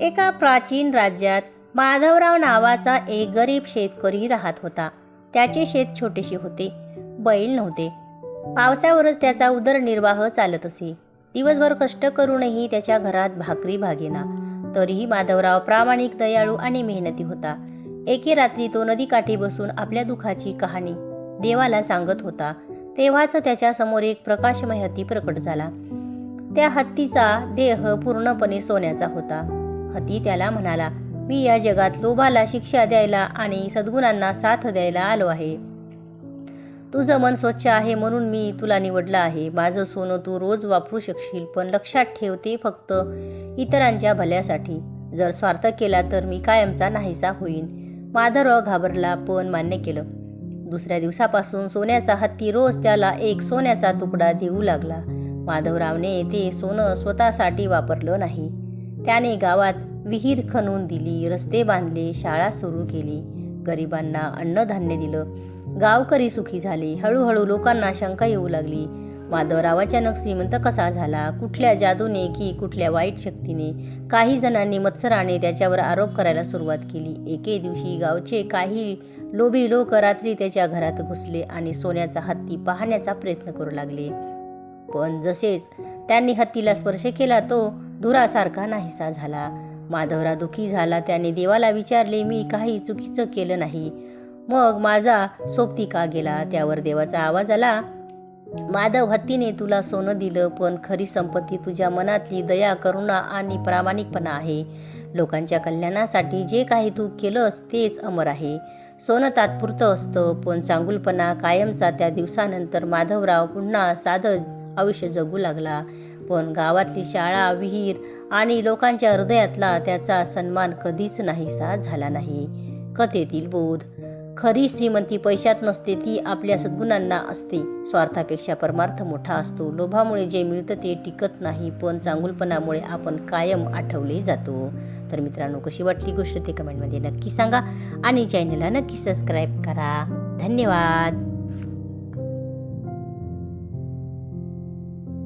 एका प्राचीन राज्यात माधवराव नावाचा एक गरीब शेतकरी राहत होता. त्याचे शेत छोटेसे होते बैल नव्हते. पावसावरच त्याचा उदरनिर्वाह चालत असे. दिवसभर कष्ट करूनही त्याच्या घरात भाकरी भागेना. तरीही माधवराव प्रामाणिक दयाळू आणि मेहनती होता. एके रात्री तो नदीकाठी बसून आपल्या दुःखाची कहाणी देवाला सांगत होता. तेव्हाच त्याच्यासमोर एक प्रकाशमय हत्ती प्रकट झाला. त्या हत्तीचा देह पूर्णपणे सोन्याचा होता. हत्ती त्याला म्हणाला मी या जगात लोभाला शिक्षा द्यायला आणि सद्गुणांना साथ द्यायला आलो आहे. तुझं मन स्वच्छ आहे म्हणून मी तुला निवडलं आहे. माझं सोनं तू रोज वापरू शकशील पण लक्षात ठेव ते फक्त इतरांच्या भल्यासाठी. जर स्वार्थ केला तर मी कायमचा नाहीसा होईन. माधवराव घाबरला पण मान्य केलं. दुसऱ्या दिवसापासून सोन्याचा हत्ती रोज त्याला एक सोन्याचा तुकडा देऊ लागला. माधवरावने ते सोनं स्वतःसाठी वापरलं नाही. त्याने गावात विहीर खणून दिली रस्ते बांधले शाळा सुरू केली. गरिबांना अन्नधान्य दिलं. गावकरी सुखी झाले. हळूहळू लोकांना शंका येऊ लागली. माधवराव अचानक श्रीमंत कसा झाला? कुठल्या जादूने की कुठल्या वाईट शक्तीने? काही जणांनी मत्सराने त्याच्यावर आरोप करायला सुरुवात केली. एके दिवशी गावचे काही लोभी लोक रात्री त्याच्या घरात घुसले आणि सोन्याचा हत्ती पाहण्याचा प्रयत्न करू लागले. पण जसेच त्यांनी हत्तीला स्पर्श केला तो धुरासारखा नाहीसा झाला. माधवराव दुखी झाला. त्याने देवाला विचारले मी काही चुकीचं केलं नाही. मग माझा सोबती का गेला? त्यावर देवाचा आवाज आला माधव हत्तीने तुला सोनं दिलं पण खरी संपत्ती तुझ्या मनातली दया करुणा आणि प्रामाणिकपणा आहे. लोकांच्या कल्याणासाठी जे काही तू केलंस तेच अमर आहे. सोनं तात्पुरतं असतं पण चांगुलपणा कायमचा. त्या दिवसानंतर माधवराव पुन्हा साधं आयुष्य जगू लागला. पण गावातली शाळा विहीर आणि लोकांच्या हृदयातला त्याचा सन्मान कधीच नाहीसा झाला नाही. कथेतील बोध. खरी श्रीमंती पैशात नसते ती आपल्या सद्गुणांना असते. स्वार्थापेक्षा परमार्थ मोठा असतो. लोभामुळे जे मिळतं ते टिकत नाही पण चांगुलपणामुळे आपण कायम आठवले जातो. तर मित्रांनो कशी वाटली गोष्ट ते कमेंटमध्ये नक्की सांगा आणि चॅनलला नक्की सबस्क्राईब करा. धन्यवाद!